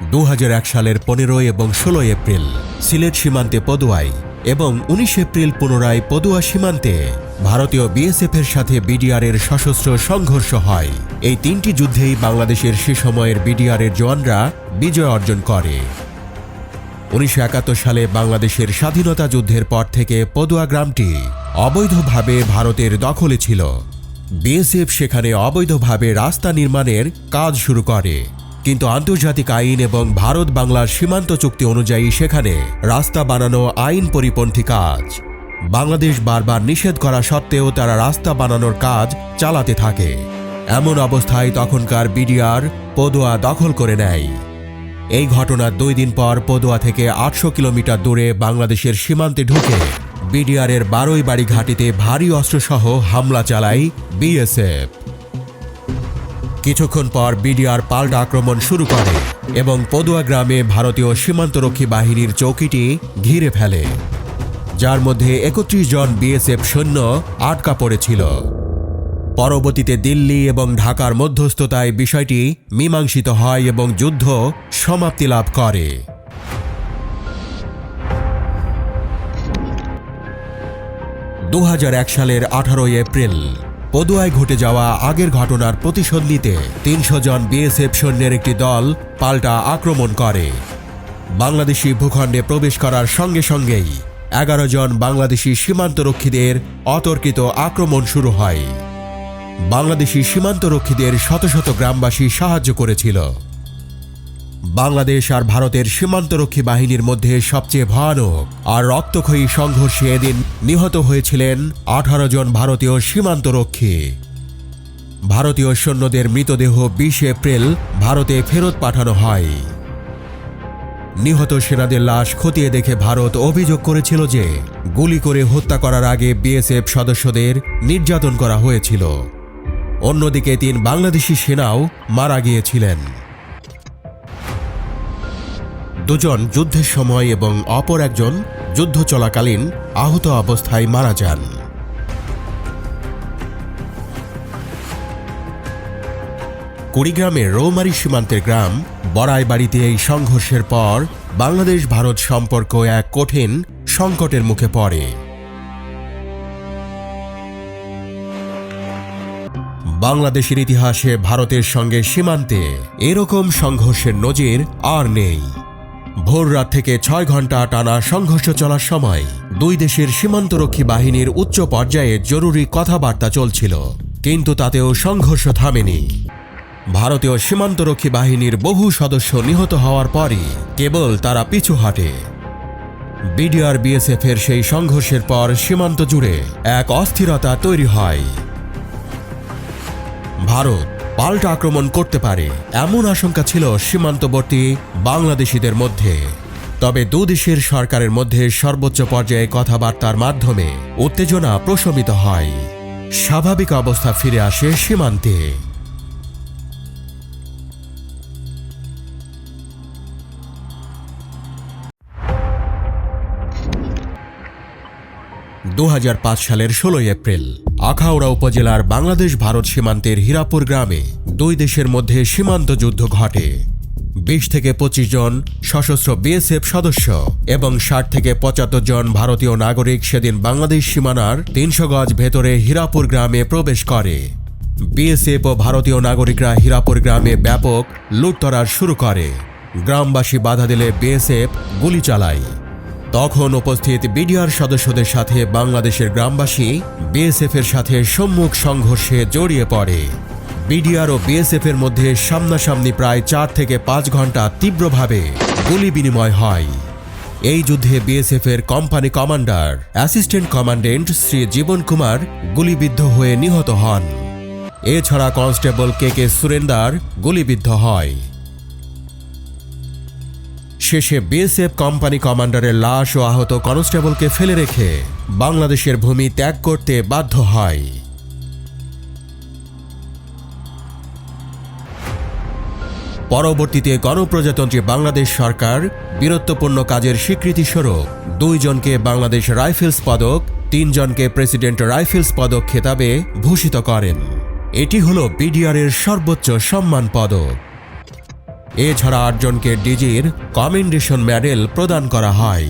দু হাজার এক সালের পনেরোই এবং ষোলোই এপ্রিল, সিলেট সীমান্তে পদুয়াই এবং উনিশ এপ্রিল পুনরায় পদুয়া সীমান্তে ভারতীয় বিএসএফ এর সাথে বিডিআর এর সশস্ত্র সংঘর্ষ হয়। এই তিনটি যুদ্ধেই বাংলাদেশের সে সময়ের বিডিআর এর জওয়ানরা বিজয় অর্জন করে। উনিশশো একাত্তর সালে বাংলাদেশের স্বাধীনতা যুদ্ধের পর থেকে পদুয়া গ্রামটি অবৈধভাবে ভারতের দখলে ছিল। বিএসএফ সেখানে অবৈধভাবে রাস্তা নির্মাণের কাজ শুরু করে। কিন্তু আন্তর্জাতিক আইন এবং ভারত বাংলার সীমান্ত চুক্তি অনুযায়ী সেখানে রাস্তা বানানো আইন পরিপন্থী কাজ। বাংলাদেশ বারবার নিষেধ করা সত্ত্বেও তারা রাস্তা বানানোর কাজ চালাতে থাকে। এমন অবস্থায় তখনকার বিডিআর পদুয়া দখল করে নেয়। এই ঘটনার দুই দিন পর পদুয়া থেকে আটশো কিলোমিটার দূরে বাংলাদেশের সীমান্তে ঢুকে বিডিআরের বারোই বাড়ি ঘাটিতে ভারী অস্ত্রসহ হামলা চালায় বিএসএফ। কিছুক্ষণ পর বিডিআর পাল্টা আক্রমণ শুরু করে এবং পদুয়া গ্রামে ভারতীয় সীমান্তরক্ষী বাহিনীর চৌকিটি ঘিরে ফেলে, যার মধ্যে একত্রিশ জন বিএসএফ সৈন্য আটকা পড়েছিল। পরবর্তীতে দিল্লি এবং ঢাকার মধ্যস্থতায় বিষয়টি মীমাংসিত হয় এবং যুদ্ধ সমাপ্তি লাভ করে। দু হাজার এক সালের আঠারোই এপ্রিল পদুয়ায় ঘটে যাওয়া আগের ঘটনার প্রতিশোধ নিতে তিনশো জন বিএসএফ সৈন্যের একটি দল পাল্টা আক্রমণ করে। বাংলাদেশি ভূখণ্ডে প্রবেশ করার সঙ্গে সঙ্গেই এগারো জন বাংলাদেশি সীমান্তরক্ষীদের অতর্কিত আক্রমণ শুরু হয়। বাংলাদেশি সীমান্তরক্ষীদের শত শত গ্রামবাসী সাহায্য করেছিল। বাংলাদেশ আর ভারতের সীমান্তরক্ষী বাহিনীর মধ্যে সবচেয়ে ভয়ানক আর রক্তক্ষয়ী সংঘর্ষে এদিন নিহত হয়েছিলেন আঠারো জন ভারতীয় সীমান্তরক্ষী। ভারতীয় সৈন্যদের মৃতদেহ বিশ এপ্রিল ভারতে ফেরত পাঠানো হয়। নিহত সেনাদের লাশ খতিয়ে দেখে ভারত অভিযোগ করেছিল যে গুলি করে হত্যা করার আগে বিএসএফ সদস্যদের নির্যাতন করা হয়েছিল। অন্যদিকে তিন বাংলাদেশি সেনাও মারা গিয়েছিলেন। দুজন যুদ্ধের সময় এবং অপর একজন যুদ্ধ চলাকালীন আহত অবস্থায় মারা যান। কুড়িগ্রামের রৌমারী সীমান্তের গ্রাম বড়াই বাড়িতে এই সংঘর্ষের পর বাংলাদেশ ভারত সম্পর্ক এক কঠিন সংকটের মুখে পড়ে। বাংলাদেশের ইতিহাসে ভারতের সঙ্গে সীমান্তে এরকম সংঘর্ষের নজির আর নেই। ভোর রাত থেকে ছয় ঘণ্টা টানা সংঘর্ষ চলার সময় দুই দেশের সীমান্তরক্ষী বাহিনীর উচ্চ পর্যায়ে জরুরি কথাবার্তা চলছিল, কিন্তু তাতেও সংঘর্ষ থামেনি। ভারতীয় সীমান্তরক্ষী বাহিনীর বহু সদস্য নিহত হওয়ার পরই কেবল তারা পিছু হাঁটে। বিডিআর বিএসএফ এর সেই সংঘর্ষের পর সীমান্ত জুড়ে এক অস্থিরতা তৈরি হয়। ভারত পাল্টা আক্রমণ করতে পারে। এমন আশঙ্কা ছিল সীমান্তবর্তী বাংলাদেশিদের মধ্যে। তবে দুদেশের সরকারের মধ্যে সর্বোচ্চ পর্যায়ে কথাবার্তার মাধ্যমে উত্তেজনা প্রশমিত হয়। স্বাভাবিক অবস্থা ফিরে আসে সীমান্তে। দু হাজার পাঁচ সালের ষোলোই এপ্রিল, আখাউড়া উপজেলার বাংলাদেশ ভারত সীমান্তের হীরাপুর গ্রামে দুই দেশের মধ্যে সীমান্ত যুদ্ধ ঘটে। বিশ থেকে পঁচিশ জন সশস্ত্র বিএসএফ সদস্য এবং ষাট থেকে পঁচাত্তর জন ভারতীয় নাগরিক সেদিন বাংলাদেশ সীমানার তিনশো গজ ভেতরে হীরাপুর গ্রামে প্রবেশ করে। বিএসএফ ও ভারতীয় নাগরিকরা হীরাপুর গ্রামে ব্যাপক লুটতরার শুরু করে। গ্রামবাসী বাধা দিলে বিএসএফ গুলি চালায়। তখন উপস্থিত বিডিআর সদস্যদের সাথে বাংলাদেশের গ্রামবাসী বিএসএফ এর সাথে সম্মুখ সংঘর্ষে জড়িয়ে পড়ে। বিডিআর ও বিএসএফ এর মধ্যে সামনাসামনি প্রায় চার থেকে পাঁচ ঘণ্টা তীব্রভাবে গুলি বিনিময় হয়। এই যুদ্ধে বিএসএফ এর company commander, assistant commandant Shri Jiban Kumar গুলিবিদ্ধ হয়ে নিহত হন। এছাড়া কনস্টেবল কে কে সুরেন্দার গুলিবিদ্ধ হয়। শেষে বিএসএফ কোম্পানি কমান্ডারের লাশ ও আহত কনস্টেবলকে ফেলে রেখে বাংলাদেশের ভূমি ত্যাগ করতে বাধ্য হয়। পরবর্তীতে গণপ্রজাতন্ত্রী বাংলাদেশ সরকার বীরত্বপূর্ণ কাজের স্বীকৃতিস্বরূপ দুইজনকে বাংলাদেশ রাইফেলস পদক, তিনজনকে প্রেসিডেন্ট রাইফেলস পদক খেতাবে ভূষিত করেন। এটি হল বিডিআর এর সর্বোচ্চ সম্মান পদক। এছাড়া আটজনকে ডিজির কমেন্ডেশন মেডেল প্রদান করা হয়।